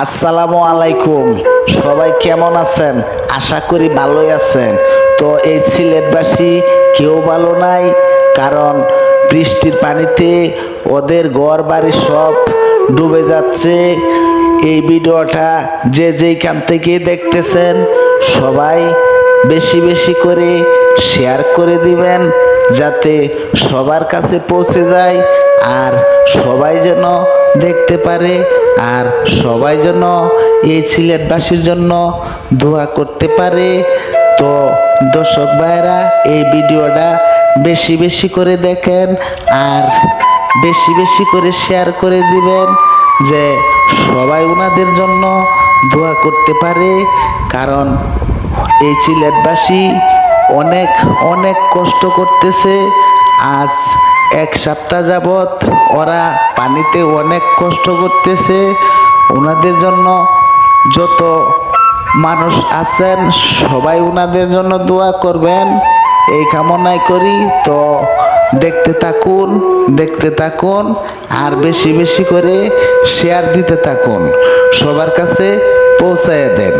আসসালামু আলাইকুম। সবাই কেমন আছেন? আশা করি ভালোই আছেন। তো এই সিলেটবাসী কেউ ভালো নাই, কারণ বৃষ্টির পানিতে ওদের ঘর বাড়ি সব ডুবে যাচ্ছে। এই ভিডিওটা যে যেইখান থেকে দেখতেছেন, সবাই বেশি বেশি করে শেয়ার করে দিবেন, যাতে সবার কাছে পৌঁছে যায়, আর সবাই যেন দেখতে পারে। আর সবাই যেন এই সিলেটবাসীর জন্য দোয়া করতে পারে। তো দর্শক ভাইরা এই ভিডিওটা বেশি বেশি করে দেখেন আর বেশি বেশি করে শেয়ার করে দিবেন যে সবাই ওনাদের জন্য দোয়া করতে পারে। কারণ এই সিলেটবাসী অনেক অনেক কষ্ট করতেছে। আজ এক সপ্তাহ যাবৎ ওরা পানিতে অনেক কষ্ট করতেছে। ওনাদের জন্য যত মানুষ আছেন, সবাই ওনাদের জন্য দোয়া করবেন। এই কামনাই করি, তো দেখতে থাকুন দেখতে থাকুন, আর বেশি বেশি করে শেয়ার দিতে থাকুন। সবার কাছে পৌঁছায় দেন।